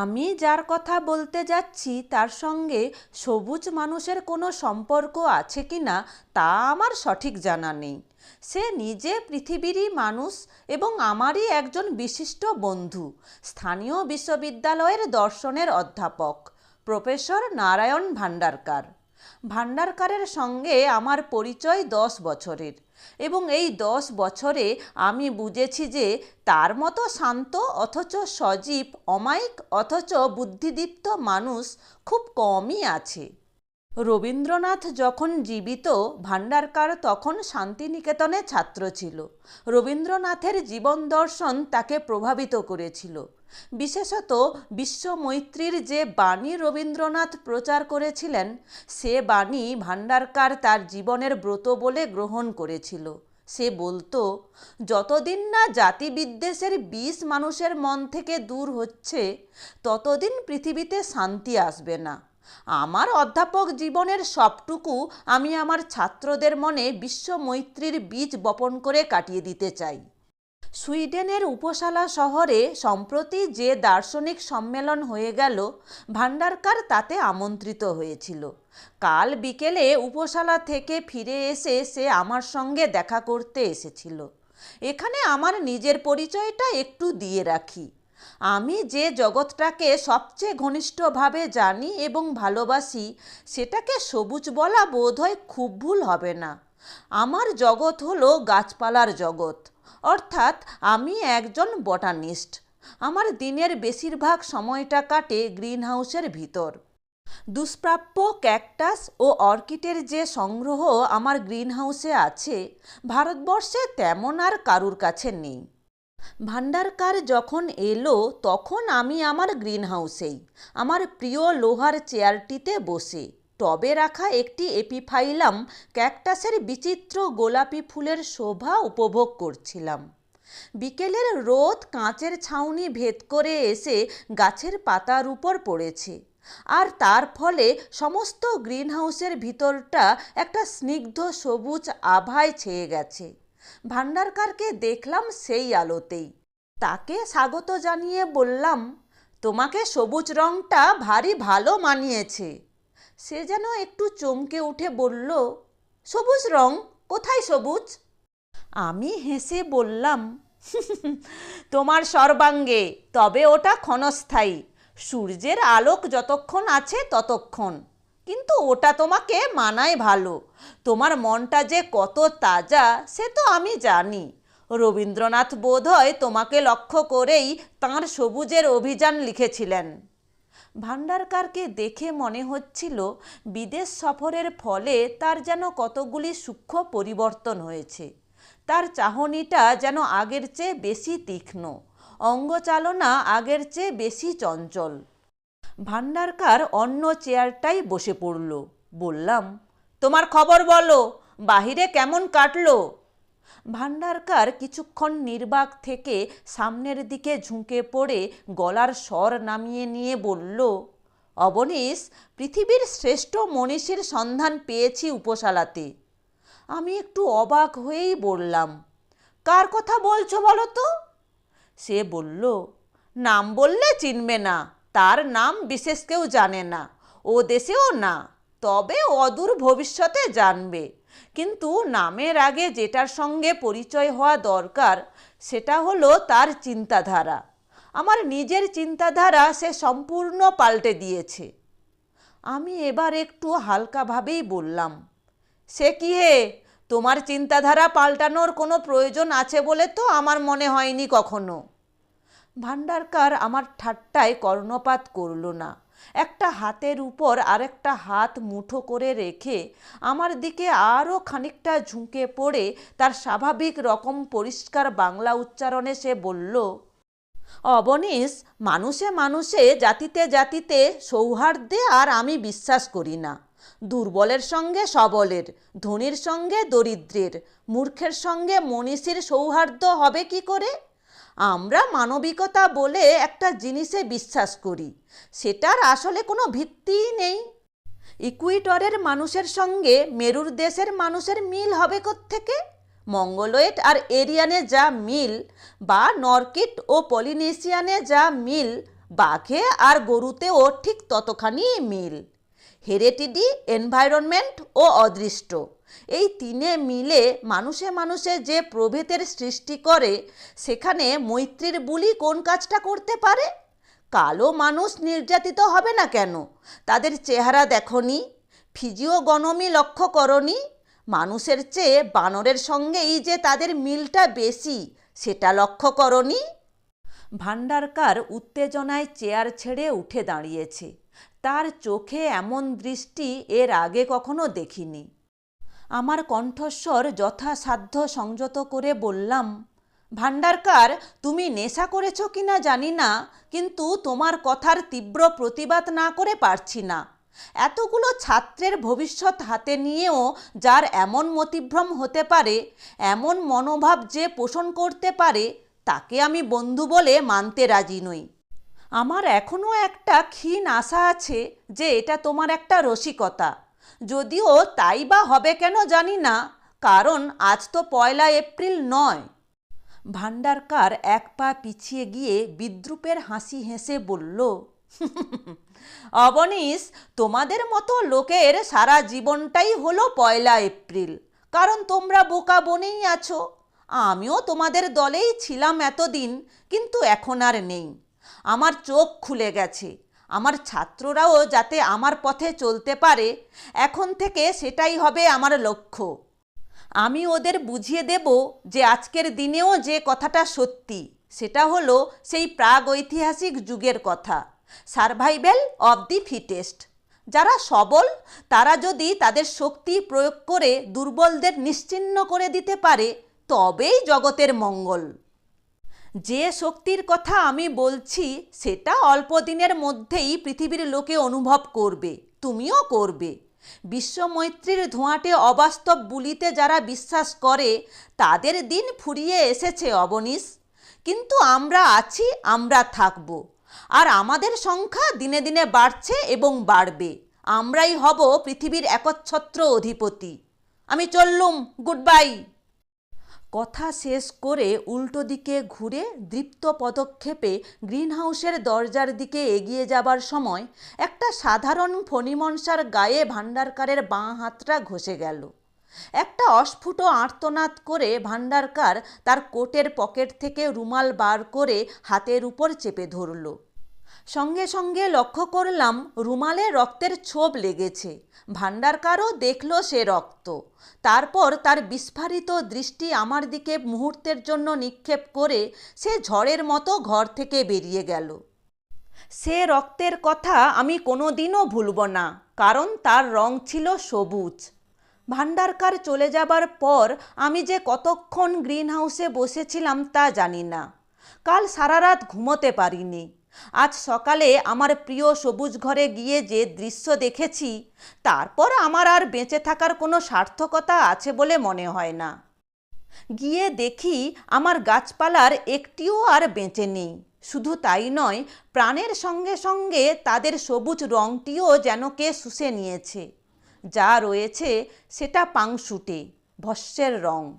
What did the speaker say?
আমি যার কথা বলতে যাচ্ছি, তার সঙ্গে সবুজ মানুষের কোনো সম্পর্ক আছে কি না, তা আমার সঠিক জানা নেই। সে নিজে পৃথিবীরই মানুষ এবং আমারই একজন বিশিষ্ট বন্ধু, স্থানীয় বিশ্ববিদ্যালয়ের দর্শনের অধ্যাপক, প্রফেসর নারায়ণ ভান্ডারকার ভান্ডারকারের সঙ্গে আমার পরিচয় দশ বছরের। এবং এই দশ বছরে আমি বুঝেছি যে তার মতো শান্ত অথচ সজীব, অমায়িক অথচ বুদ্ধিদীপ্ত মানুষ খুব কমই আছে। রবীন্দ্রনাথ যখন জীবিত ভান্ডারকার তখন শান্তিনিকেতনে ছাত্র ছিল। রবীন্দ্রনাথের জীবন দর্শন তাকে প্রভাবিত করেছিল। বিশেষত বিশ্বমৈত্রীর যে বাণী রবীন্দ্রনাথ প্রচার করেছিলেন, সে বাণী ভান্ডারকার তার জীবনের ব্রত বলে গ্রহণ করেছিল। সে বলতো, যতদিন না জাতিবিদ্বেষের বিষ মানুষের মন থেকে দূর হচ্ছে, ততদিন পৃথিবীতে শান্তি আসবে না। আমার অধ্যাপক জীবনের সবটুকু আমি আমার ছাত্রদের মনে বিশ্বমৈত্রীর বীজ বপন করে কাটিয়ে দিতে চাই। সুইডেনের উপসালা শহরে সম্প্রতি যে দার্শনিক সম্মেলন হয়ে গেল ভান্ডারকার তাতে আমন্ত্রিত হয়েছিল। কাল বিকেলে উপসালা থেকে ফিরে এসে সে আমার সঙ্গে দেখা করতে এসেছিল। এখানে আমার নিজের পরিচয়টা একটু দিয়ে রাখি। আমি যে জগৎটাকে সবচেয়ে ঘনিষ্ঠভাবে জানি এবং ভালোবাসি, সেটাকে সবুজ বলা বোধহয় খুব ভুল হবে না। আমার জগৎ হলো গাছপালার জগৎ। অর্থাৎ আমি একজন বটানিস্ট আমার দিনের বেশিরভাগ সময়টা কাটে গ্রিনহাউসের ভিতর। দুষ্প্রাপ্য ক্যাকটাস ও অর্কিডের যে সংগ্রহ আমার গ্রিনহাউসে আছে, ভারতবর্ষে তেমন আর কারুর কাছে নেই। ভান্ডারকার যখন এলো, তখন আমি আমার গ্রিনহাউসেই, আমার প্রিয় লোহার চেয়ারটিতে বসে, টবে রাখা একটি এপিফাইলাম ক্যাকটাসের বিচিত্র গোলাপি ফুলের শোভা উপভোগ করছিলাম। বিকেলের রোদ কাঁচের ছাউনি ভেদ করে এসে গাছের পাতার উপর পড়েছে, আর তার ফলে সমস্ত গ্রিনহাউসের ভিতরটা একটা স্নিগ্ধ সবুজ আভায় ছেয়ে গেছে। ভান্ডারকারকে দেখলাম সেই আলোতেই। তাকে স্বাগত জানিয়ে বললাম, তোমাকে সবুজ রংটা ভারী ভালো মানিয়েছে। সে যেন একটু চমকে উঠে বলল, সবুজ রং? কোথায় সবুজ? আমি হেসে বললাম, তোমার সর্বাঙ্গে, তবে ওটা ক্ষণস্থায়ী। সূর্যের আলোক যতক্ষণ আছে ততক্ষণ। কিন্তু ওটা তোমাকে মানায় ভালো। তোমার মনটা যে কত তাজা, সে তো আমি জানি। রবীন্দ্রনাথ বোধহয় তোমাকে লক্ষ্য করেই তাঁর সবুজের অভিযান লিখেছিলেন। ভান্ডারকারকে দেখে মনে হচ্ছিল, বিদেশ সফরের ফলে তার যেন কতগুলি সূক্ষ্ম পরিবর্তন হয়েছে। তার চাহনিটা যেন আগের চেয়ে বেশি তীক্ষ্ণ। অঙ্গচালনা আগের চেয়ে বেশি চঞ্চল। ভান্ডারকার অন্য চেয়ারটাই বসে পড়ল। বললাম, তোমার খবর বলো, বাহিরে কেমন কাটলো? ভান্ডারকার কিছুক্ষণ নির্বাক থেকে সামনের দিকে ঝুঁকে পড়ে গলার স্বর নামিয়ে নিয়ে বলল, অবনীশ, পৃথিবীর শ্রেষ্ঠ মনীষীর সন্ধান পেয়েছি উপশালাতে। আমি একটু অবাক হয়েই বললাম, কার কথা বলছো বলো তো? সে বলল, নাম বললে চিনবে না। তার নাম বিশেষ কেউ জানে না। ও দেশেও না, তবে অদূর ভবিষ্যতে জানবে। কিন্তু নামের আগে যেটার সঙ্গে পরিচয় হওয়া দরকার, সেটা হলো তার চিন্তাধারা। আমার নিজের চিন্তাধারা সে সম্পূর্ণ পাল্টে দিয়েছে। আমি এবার একটু হালকাভাবেই বললাম, সে কি হে? তোমার চিন্তাধারা পাল্টানোর কোনো প্রয়োজন আছে বলে তো আমার মনে হয়নি কখনো। ভান্ডারকার আমার ঠাট্টায় কর্ণপাত করল না। একটা হাতের উপর আরেকটা হাত মুঠো করে রেখে আমার দিকে আরও খানিকটা ঝুঁকে পড়ে তার স্বাভাবিক রকম পরিষ্কার বাংলা উচ্চারণে সে বলল, অবনীশ, মানুষে মানুষে, জাতিতে জাতিতে সৌহার্দ্যে আর আমি বিশ্বাস করি না। দুর্বলের সঙ্গে সবলের, ধনীর সঙ্গে দরিদ্রের, মূর্খের সঙ্গে মনীষীর সৌহার্দ্য হবে কি করে? আমরা মানবিকতা বলে একটা জিনিসে বিশ্বাস করি, সেটার আসলে কোনো ভিত্তিই নেই। ইকুইটরের মানুষের সঙ্গে মেরুর দেশের মানুষের মিল হবে থেকে মঙ্গলয়েড আর এরিয়ানে যা মিল বা নরকিট ও পলিনেশিয়ানে যা মিল, বাঘে আর গরুতেও ঠিক ততখানি মিল। হেরেটিডি এনভায়রনমেন্ট ও অদৃষ্ট। এই তিনে মিলে মানুষে মানুষে যে প্রভেদের সৃষ্টি করে, সেখানে মৈত্রীর বুলি কোন কাজটা করতে পারে? কালো মানুষ নির্যাতিত হবে না কেন? তাদের চেহারা দেখনি ফিজিওগনমি লক্ষ্য করনি মানুষের চেয়ে বানরের সঙ্গেই যে তাদের মিলটা বেশি, সেটা লক্ষ্য করনি ভান্ডারকার উত্তেজনায় চেয়ার ছেড়ে উঠে দাঁড়িয়েছে। তার চোখে এমন দৃষ্টি এর আগে কখনো দেখিনি। আমার কণ্ঠস্বর যথাসাধ্য সংযত করে বললাম ভান্ডারকার তুমি নেশা করেছ কিনা জানি না, কিন্তু তোমার কথার তীব্র প্রতিবাদ না করে পারছি না। এতগুলো ছাত্রের ভবিষ্যৎ হাতে নিয়েও যার এমন মতিভ্রম হতে পারে, এমন মনোভাব যে পোষণ করতে পারে, তাকে আমি বন্ধু বলে মানতে রাজি নই। আমার এখনও একটা ক্ষীণ আশা আছে যে এটা তোমার একটা রসিকতা। যদিও তাই বা হবে কেন জানি না, কারণ আজ তো পয়লা এপ্রিল নয়। ভান্ডারকার এক পা পিছিয়ে গিয়ে বিদ্রুপের হাসি হেসে বলল, অবনীশ, তোমাদের মতো লোকের সারা জীবনটাই হলো পয়লা এপ্রিল। কারণ তোমরা বোকা বনেই আছো। আমিও তোমাদের দলেই ছিলাম এতদিন, কিন্তু এখন আর নেই। আমার চোখ খুলে গেছে। আমার ছাত্ররাও যাতে আমার পথে চলতে পারে, এখন থেকে সেটাই হবে আমার লক্ষ্য। আমি ওদের বুঝিয়ে দেব যে আজকের দিনেও যে কথাটা সত্যি, সেটা হলো সেই প্রাগ ঐতিহাসিক যুগের কথা, সার্ভাইভেল অব দি ফিটেস্ট। যারা সবল, তারা যদি তাদের শক্তি প্রয়োগ করে দুর্বলদের নিশ্চিহ্ন করে দিতে পারে, তবেই জগতের মঙ্গল। যে শক্তির কথা আমি বলছি, সেটা অল্প দিনের মধ্যেই পৃথিবীর লোকে অনুভব করবে, তুমিও করবে। বিশ্বমৈত্রীর ধোঁয়াটে অবাস্তব বুলিতে যারা বিশ্বাস করে, তাদের দিন ফুরিয়ে এসেছে, অবনীশ। কিন্তু আমরা আছি, আমরা থাকব। আর আমাদের সংখ্যা দিনে দিনে বাড়ছে এবং বাড়বে। আমরাই হব পৃথিবীর একচ্ছত্র অধিপতি। আমি চললুম, গুড বাই। কথা শেষ করে উল্টো দিকে ঘুরে দৃপ্ত পদক্ষেপে গ্রিনহাউসের দরজার দিকে এগিয়ে যাবার সময় একটা সাধারণ ফণিমনসার গায়ে ভাণ্ডারকারের বাঁ হাতটা ঘষে গেল। একটা অস্ফুট আর্তনাদ করে ভাণ্ডারকার তার কোটের পকেট থেকে রুমাল বার করে হাতের উপর চেপে ধরল। সঙ্গে সঙ্গে লক্ষ্য করলাম রুমালে রক্তের ছোপ লেগেছে। ভাণ্ডারকারও দেখল সে রক্ত। তারপর তার বিস্ফারিত দৃষ্টি আমার দিকে মুহূর্তের জন্য নিক্ষেপ করে সে ঝড়ের মতো ঘর থেকে বেরিয়ে গেল। সে রক্তের কথা আমি কোনো দিনও ভুলব না, কারণ তার রং ছিল সবুজ। ভাণ্ডারকার চলে যাবার পর আমি যে কতক্ষণ গ্রিন হাউসে বসেছিলাম তা জানি না। কাল সারা রাত ঘুমোতে পারিনি। আজ সকালে আমার প্রিয় সবুজ ঘরে গিয়ে যে দৃশ্য দেখেছি, তারপর আমার আর বেঁচে থাকার কোনো সার্থকতা আছে বলে মনে হয় না। গিয়ে দেখি আমার গাছপালার একটিও আর বেঁচে নেই। শুধু তাই নয়, প্রাণের সঙ্গে সঙ্গে তাদের সবুজ রংটিও যেন কে শুষে নিয়েছে। যা রয়েছে সেটা পাংশুটে, ভস্যের রং।